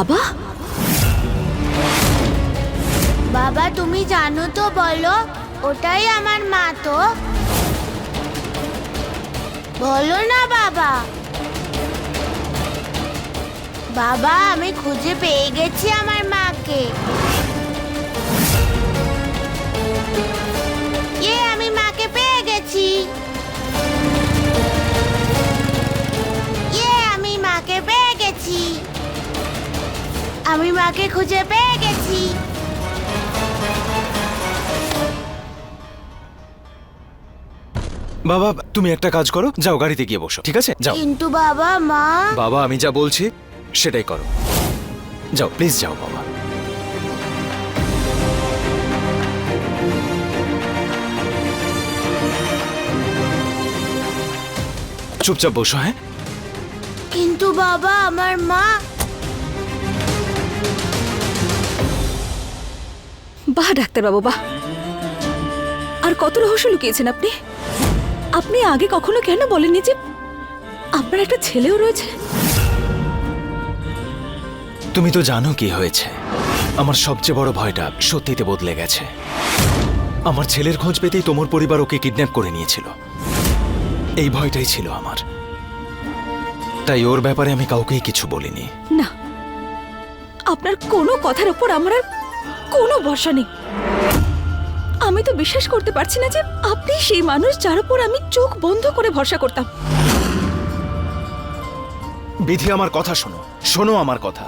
বাবা? বাবা, তুমি জানো তো বলো, ওটাই আমার মা তো। বলো না বাবা। বাবা, আমি খুঁজে পেয়ে গেছি আমার মাকে। আমি মাকে খুঁজে পেয়ে গেছি। বাবা তুমি একটা কাজ করো যাও গাড়িতে গিয়ে বসো ঠিক আছে? যাও। কিন্তু বাবা মা। বাবা আমি যা বলছি সেটাই করো। যাও প্লিজ যাও বাবা। চুপচাপ বসো হ্যাঁ? কিন্তু বাবা আমার মা বাহ ডাক্তারবাবু বাহ। আর কত রহস্য লুকিয়েছেন আপনি? আপনি আগে কখনো কেন বলেননি যে আপনার একটা ছেলেও রয়েছে? তুমি তো জানো কি হয়েছে। আমার সবচেয়ে বড় ভয়টা সত্যিতে বদলে গেছে। আমার ছেলের খোঁজ পেতেই তোমার পরিবার ওকে কিডন্যাপ করে নিয়েছিল। এই ভয়টাই ছিল আমার। তাই ওর ব্যাপারে আমি কাউকেই কিছু বলিনি। না। আপনার কোনো কথার উপর আমার আর কোনো ভরসা নেই। আমি তো বিশ্বাস করতে পারছি না যে আপনি সেই মানুষ যার উপর আমি চোখ বন্ধ করে ভরসা করতাম। বিধি আমার কথা শোনো। শোনো আমার কথা।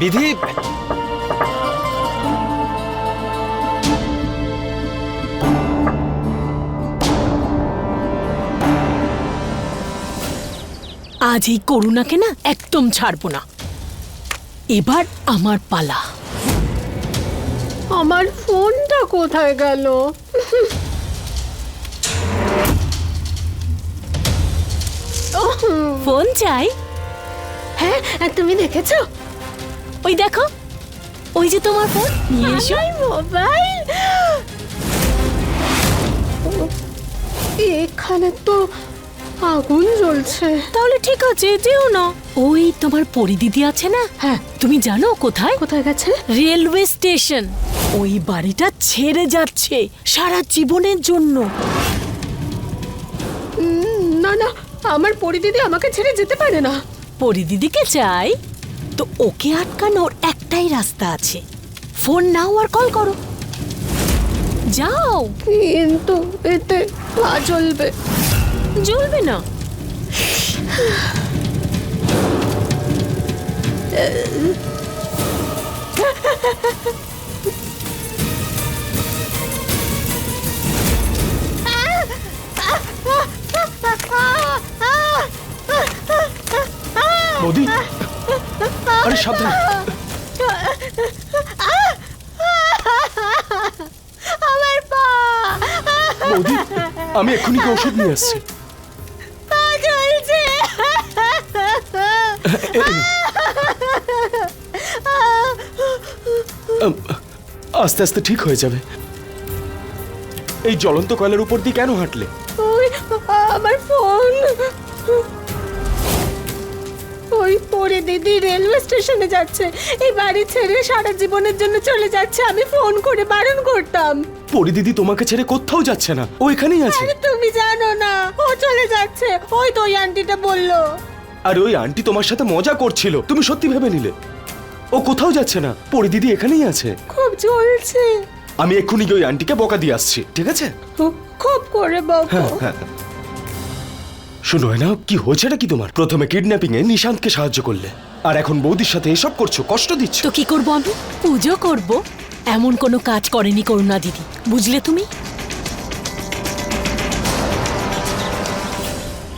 বিধি আজ এই করুণাকে না একদম ছাড়বো না। এবার আমার পালা। আমার ফোনটা কোথায় গেল? ফোন চাই। হ্যাঁ তুমি দেখেছ? ওই দেখো। ওই যে তোমার ফোন। নিয়ে এসো। মোবাইল। এখানে তো আগুন জ্বলছে। তাহলে ঠিক আছে যেও না। ওই তোমার পরিদিদি আছে না? হ্যাঁ। তুমি জানো কোথায়? কোথায় গেছে? Railway station. ওই বাড়িটা ছেড়ে যাচ্ছে সারা জীবনের জন্য। না না আমার পরিদিদি আমাকে ছেড়ে যেতে পারে না। পরিদিদিকে চাই। তো ওকে আটকানোর একটাই রাস্তা আছে। ফোন নাও আর কল করো। যাও। কিন্তু এতে পা জ্বলবে। জ্বলবে না। বৌদি আরে সাবধান। আমার পা। আমি এক্ষুনি কি ওষুধ নিয়ে আসছি। আস্তে আস্তে ঠিক হয়ে যাবে। এই জ্বলন্ত কয়লার উপর দিয়ে কেন হাঁটলে? আমার ফোন। ওই পরে দিদি রেলওয়ে স্টেশনে যাচ্ছে। এই বাড়ি ছেড়ে সারা জীবনের জন্য চলে যাচ্ছে। আমি ফোন করে বারণ করতাম। পরিদিদি তোমাকে ছেড়ে কোথাও যাচ্ছে না। ও এখানেই আছে। আরে তুমি জানো না। ও চলে যাচ্ছে। ওই তো ওই আন্টিটা বলল। আর ওই আন্টি তোমার সাথে মজা করছিল। তুমি সত্যি ভেবে নিলে। ও কোথাও যাচ্ছে না। পরিদিদি এখানেই আছে। খুব জ্বলছে। আমি এক্ষুনি গিয়ে ওই আন্টিকে বকা দিয়ে আসছি। ঠিক আছে? খুব করে বকো। শুনো না কি হয়েছেটা কি তোমার? প্রথমে কিডন্যাপিং এ নিশান্তকে সাহায্য করলে আর এখন বৌদির সাথে এসব করছ কষ্ট দিচ্ছ। তো কি করব আমি? পুজো করব। এমন কোনো কাজ করেনি করুণা দিদি বুঝলে তুমি?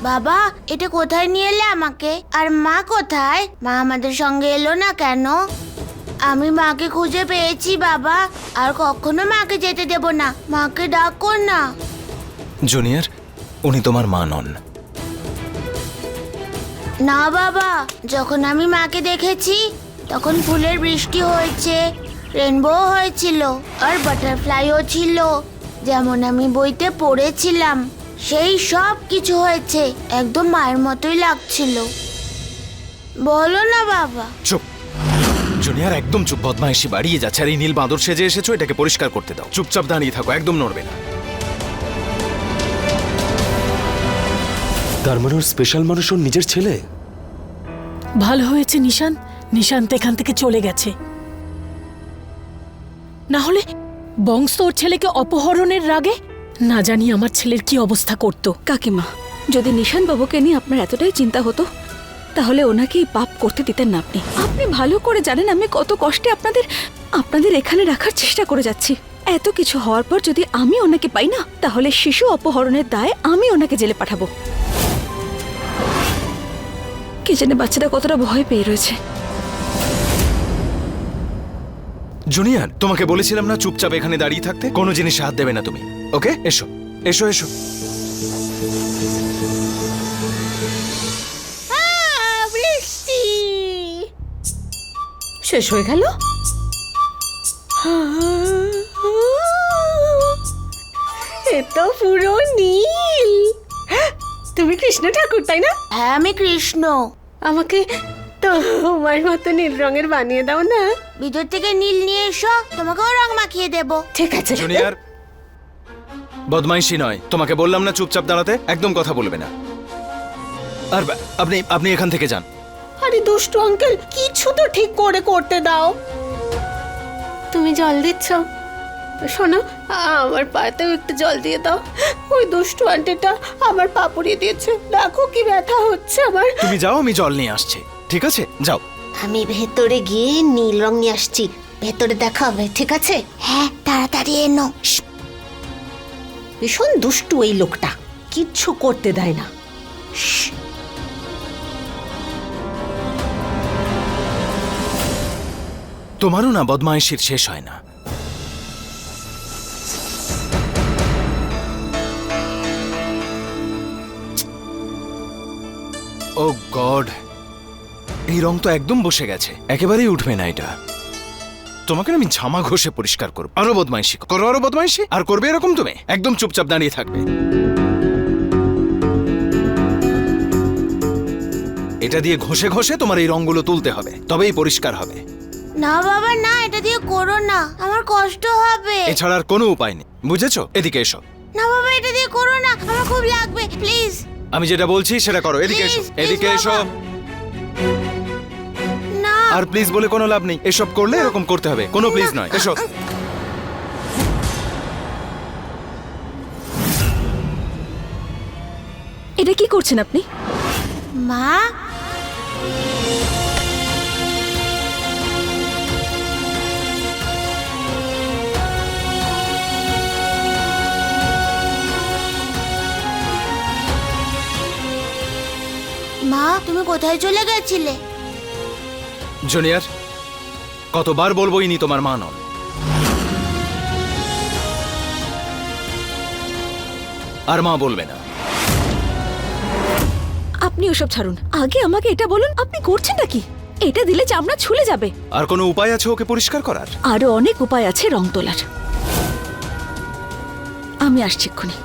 বাবা এটা কোথায় নিয়ে এলে আমাকে? আর মা কোথায়? মা আমাদের সঙ্গে এলো না কেন? আমি মাকে খুঁজে পেয়েছি বাবা। আর কখনো মাকে যেতে দেব না। মাকে ডাকো না। জুনিয়র উনি তোমার মা নন। না বাবা, যখন আমি মাকে দেখেছি, তখন ফুলের বৃষ্টি হয়েছে রেনবো হয়েছিল, আর বাটারফ্লাইও ছিল। যেমন আমি বইতে পড়েছিলাম, সেই সব কিছু হয়েছে, একদম মায়ের মতোই লাগছিল। বলো না বাবা। চুপ। জুনিয়র একদম চুপ, বদমাইশি বাড়িয়ে যাচ্ছে, আর এই নীল বাঁদর সেজে এসেছ, এটাকে পরিষ্কার করতে দাও। চুপচাপ দাঁড়িয়ে থাকো, একদম নড়বে না। তার মানে ওর স্পেশাল মানুষ ওর নিজের ছেলে? ভালো হয়েছে নিশান। নিশান্ত এখান থেকে চলে গেছে। না হলে বংশ ওর ছেলেকে অপহরণের রাগে? না জানি আমার ছেলের কি অবস্থা করত। কাকিমা যদি নিশান বাবুকে নিয়ে আপনার এতটাই চিন্তা হতো তাহলে ওনাকে এই পাপ করতে দিতেন না আপনি। আপনি ভালো করে জানেন আমি কত কষ্টে আপনাদের আপনাদের এখানে রাখার চেষ্টা করে যাচ্ছি। এত কিছু হওয়ার পর যদি আমি ওনাকে পাই না তাহলে শিশু অপহরণের দায়ে আমি ওনাকে জেলে পাঠাবো। কে জানে বাচ্চাটা কতটা ভয় পেয়ে রয়েছে। জুনিয়র তোমাকে বলেছিলাম না চুপচাপ এখানে দাঁড়িয়ে থাকতে? কোনো জিনিস হাত দেবে না তুমি। ওকে? এসো। এসো এসো। শেষ হয়ে গেল? এ তো পুরো নীল। তুমি কৃষ্ণ ঠাকুর তাই না? হ্যাঁ আমি কৃষ্ণ। আমাকে তোমার মতো নীল রঙের বানিয়ে দাও না। ভিতর থেকে নীল নিয়ে এসো তোমাকেও রং মাখিয়ে দেবো। ঠিক আছে। জুনিয়র বদমাইশি নয়। তোমাকে বললাম না চুপচাপ দাঁড়াতে একদম কথা বলবে না। আর বা- আপনি আপনি এখান থেকে যান। আরে দুষ্টু আঙ্কেল কিছু তো ঠিক করে করতে দাও। তুমি জল দিচ্ছ? শোনো আমার পাতেও একটু জল দিয়ে দাও। ওই দুষ্টু আন্টিটা আমার পা পুড়িয়ে দিয়েছে। দেখো কি ব্যথা হচ্ছে আমার। তুমি যাও আমি জল নিয়ে আসছি। ঠিক আছে? যাও। আমি ভেতরে গিয়ে নীল রং নিয়ে আসছি। ভেতরে দেখা হবে ঠিক আছে? হ্যাঁ তাড়াতাড়ি এনো। ভীষণ দুষ্টু এই লোকটা। কিচ্ছু করতে দেয় না। তোমারও না বদমাইশির শেষ হয় না। ও গড এই রং তো একদম বসে গেছে। একেবারেই উঠবে না এটা। তোমাকে আমি ঝামা ঘষে পরিষ্কার করব। আরও বদমাইশি। করো আরও বদমাইশি। আর করবে এরকম তুমি? একদম চুপচাপ দাঁড়িয়ে থাকবে। এটা দিয়ে ঘষে ঘষে তোমার এই রংগুলো তুলতে হবে। তবেই পরিষ্কার হবে। না বাবা না এটা দিয়ে করো না। আমার কষ্ট হবে। এছাড়া আর কোনো উপায় নেই। বুঝেছ? এদিকে এসো। না বাবা এটা দিয়ে করো না। আমার খুব লাগবে। প্লিজ আমি যেটা বলছি সেটা করো। এদিকে এসো Please, please, এদিকে এসো। বাবা। না। আর প্লিজ বলে কোনো লাভ নেই। এসব করলে এরকম করতে হবে। কোনো প্লিজ নয়। এসো। এটা কি করছেন আপনি? মা? মা তুমি কোথায় চলে গেছিলে? জুনিয়র কতবার বলব ইনি তোমার মা নন। আর মা বলবে না। আপনি ওসব ছাড়ুন। আগে আমাকে এটা বলুন আপনি করছেন নাকি? এটা দিলে চামড়া ছুলে যাবে। আর কোনো উপায় আছে ওকে পরিষ্কার করার? আরও অনেক উপায় আছে রং তোলার। আমি আসছি এক্ষুনি।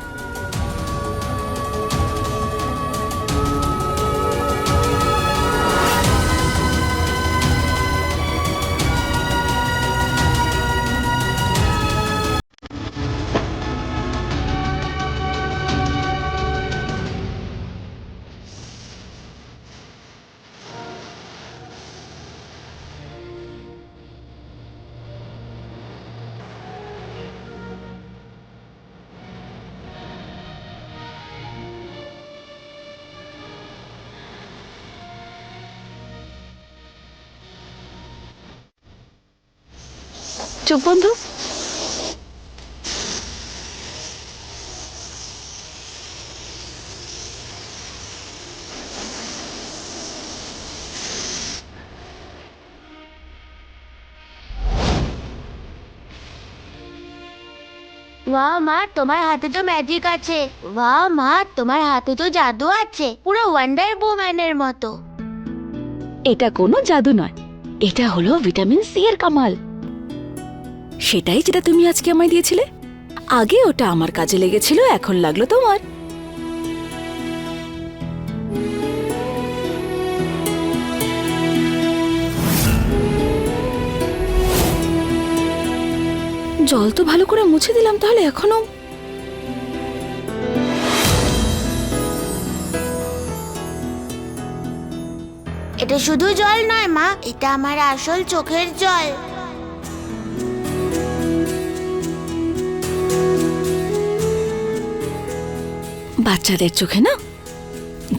চুপ বন্ধু। বাহ মা তোমার হাতে তো ম্যাজিক আছে। বাহ মা তোমার হাতে তো জাদু আছে। পুরো ওয়ান্ডার বোম্যানের মতো। এটা কোনো জাদু নয়। এটা হলো ভিটামিন সি এর কামাল। সেটাই যেটা তুমি আজকে আমায় দিয়েছিলে? আগে ওটা আমার কাজে লেগেছিল, এখন লাগল তোমার। জল তো ভালো করে মুছে দিলাম, তাহলে এখনও। এটা শুধু জল নয়, মা, এটা আমার আসল চোখের জল। বাচ্চাদের চোখে, না?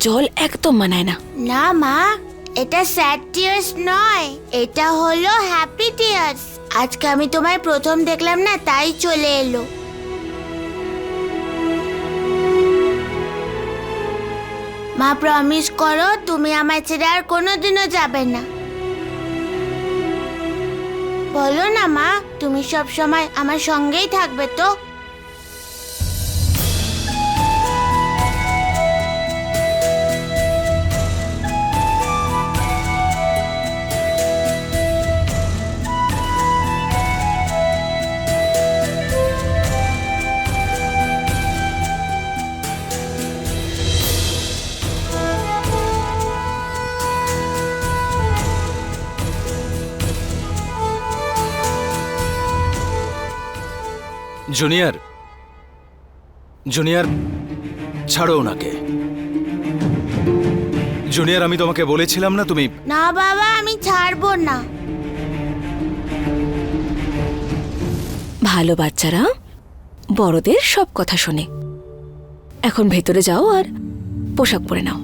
জল একদম মানায় না। না, মা, এটা স্যাড টিয়ার্স নয়, এটা হলো হ্যাপি টিয়ার্স আজকে আমি তোমায় প্রথম দেখলাম না, তাই চলে এলো। মা প্রমিস করো তুমি আমার ছেড়ে আর কোনোদিনও যাবে না। বলো না, মা, তুমি সব সময় আমার সঙ্গেই থাকবে তো? জুনিয়র জুনিয়র ছাড়ো ওনাকে। জুনিয়র আমি তোমাকে বলেছিলাম না তুমি না বাবা আমি ছাড়বো না। ভালো বাচ্চারা বড়দের সব কথা শোনে। এখন ভেতরে যাও আর পোশাক পরে নাও।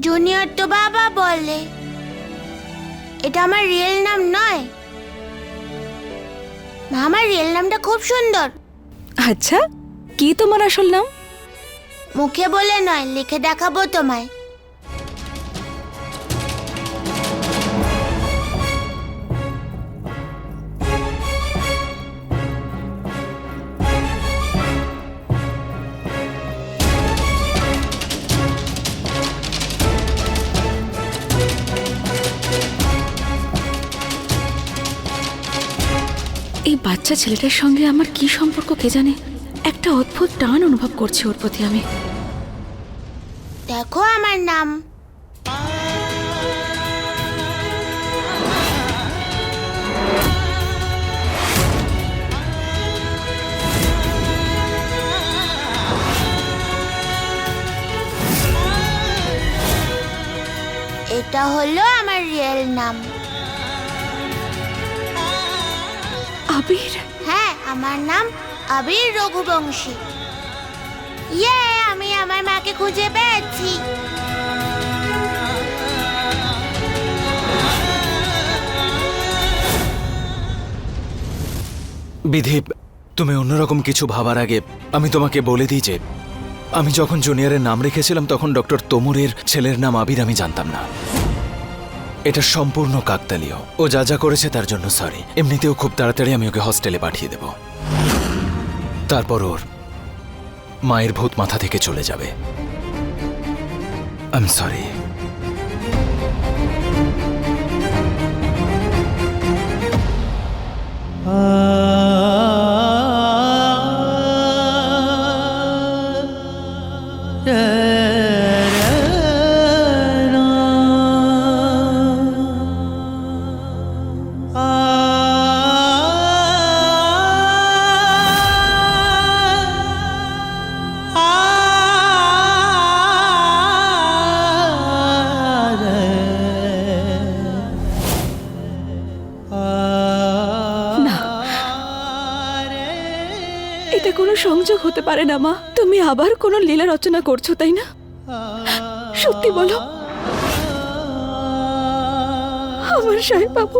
জুনিয়র তো বাবা বলে। এটা আমার রিয়েল নাম নয়। মা আমার রিয়েল নামটা খুব সুন্দর। আচ্ছা কি তোমার আসল নাম? মুখে বলে নয় লিখে দেখাবো তোমায়। বাচ্চা ছেলেটার সঙ্গে আমার কি সম্পর্ক কে জানে? একটা অদ্ভুত টান অনুভব করছি ওর প্রতি আমি। দেখো আমার নাম। এটা হলো আমার রিয়েল নাম। আবির হ্যাঁ আমার নাম আবির রঘুবংশী। ইয়ে আমি আমার মাকে খুঁজে পেয়েছি। বিধি তুমি অন্যরকম কিছু ভাবার আগে আমি তোমাকে বলে দিই যে আমি যখন জুনিয়রের নাম রেখেছিলাম তখন ডক্টর তোমরের ছেলের নাম আবির আমি জানতাম না। এটা সম্পূর্ণ কাকতালীয় ও যা যা করেছে তার জন্য সরি এমনিতেও খুব তাড়াতাড়ি আমি ওকে হস্টেলে পাঠিয়ে দেব তারপর ওর মায়ের ভূত মাথা থেকে চলে যাবে আই এম সরি না পারে না, মা। তুমি আবার কোনো লীলা রচনা করছ, তাই না? সত্যি বলো। আমার সাহেব বাবু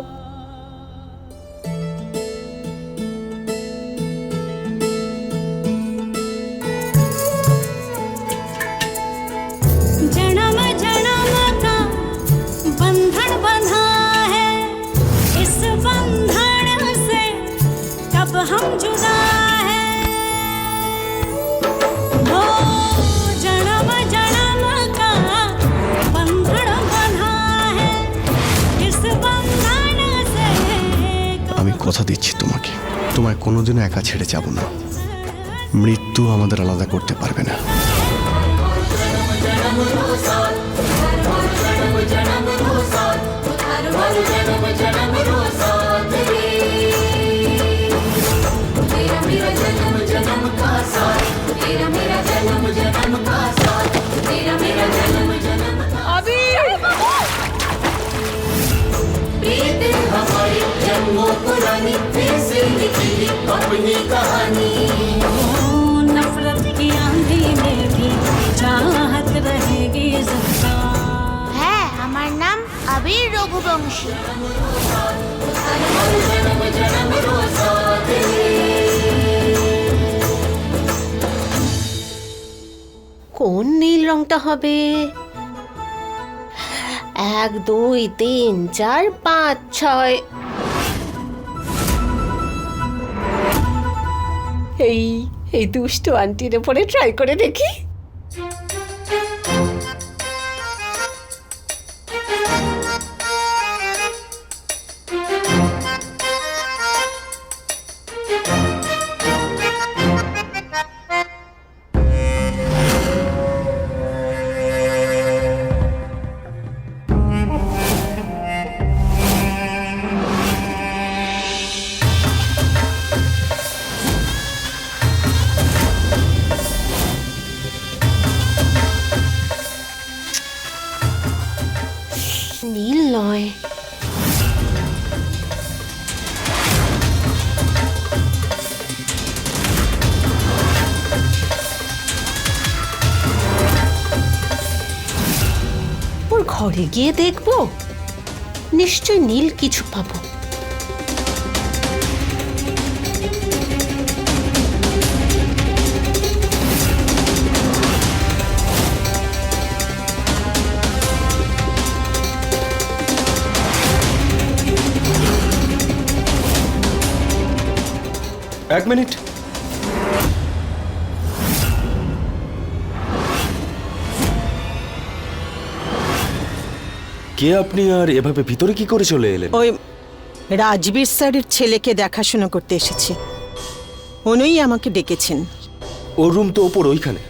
কোনোদিনও একা ছেড়ে যাব না। মৃত্যু আমাদের আলাদা করতে পারবে না। কোন নীল রংটা হবে? এক, দুই, তিন, চার, পাঁচ, ছয়। এই এই দুষ্টু আন্টির ওপরে ট্রাই করে দেখি। নয় ওর ঘরে গিয়ে দেখব? নিশ্চয় নীল কিছু পাবো। এক মিনিট। কে আপনি আর এভাবে ভিতরে কি করে চলে এলেন? ওই রাজবীর স্যারের ছেলেকে দেখাশোনা করতে এসেছি। উনিই আমাকে ডেকেছেন। ওর রুম তো ওপর ওইখানে।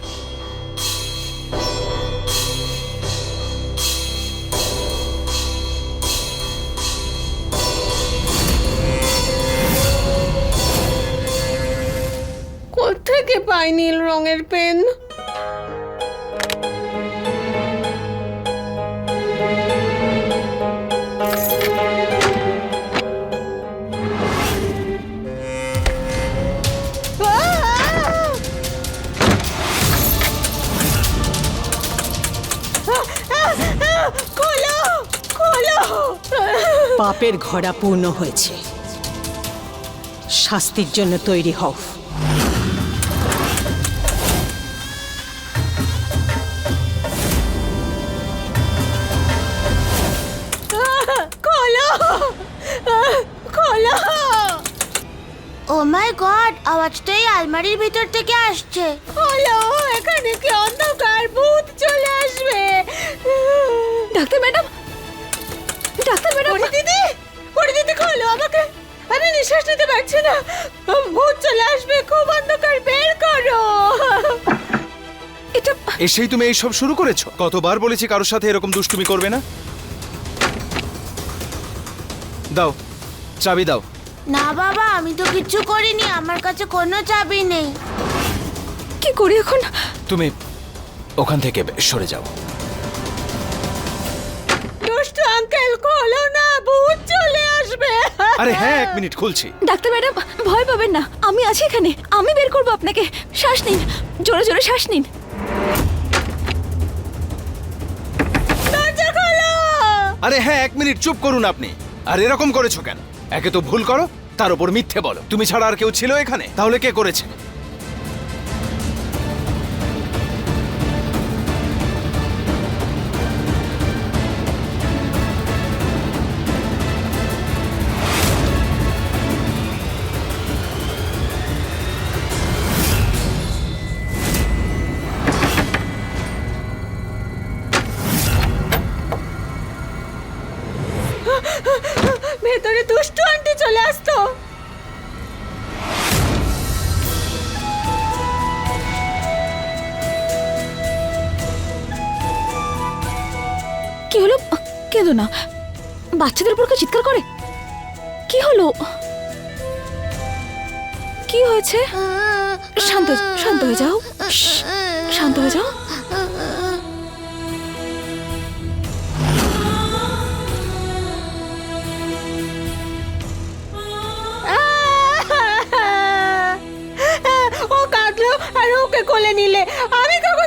পাই নীল রঙের পেন। পাপের ঘোড়া পূর্ণ হয়েছে। শাস্তির জন্য তৈরি হও। আলমারির ভিতর থেকে আসছে। খোলো এখানে কি অন্ধকার ভূত চলে আসবে? Doctor madam doctor madam. পরি দিদি পরি দিদি খোলো আমাকে। আমি নিঃশ্বাস নিতে পারছি না। ভূত চলে আসবে খুব অন্ধকার বের করো। এটা এসেই তুমি এইসব শুরু করেছ? কতবার বলেছি কারোর সাথে এরকম দুষ্টুমি করবে না? দাও চাবি দাও। না বাবা আমি তো কিচ্ছু করিনি আমার কাছে কোনো চাবি নেই। কি করি এখন? তুমি ওখান থেকে সরে যাও। দুষ্টু আঙ্কেল খোলো না ভূত চলে আসবে। আরে হ্যাঁ এক মিনিট খুলছি। ডাক্তার ম্যাডাম ভয় পাবেন না আমি আছি এখানে আমি বের করব আপনাকে শ্বাস নিন জোরে জোরে শ্বাস নিন। দরজা খোলো! আরে হ্যাঁ এক মিনিট চুপ করুন আপনি। আর এরকম করেছ কেন? একে তো ভুল করো, তার উপর মিথ্যে বলো। তুমি ছাড়া আর কেউ ছিল এখানে? তাহলে কে করেছে? ভেতরে কেঁদো না। বাচ্চাদের উপর কেউ চিৎকার করে? কি হলো? কি হয়েছে? শান্ত শান্ত হয়ে যাও। শান্ত হয়ে যাও। ও আর ওকে কোলে নিলে। আমি কখন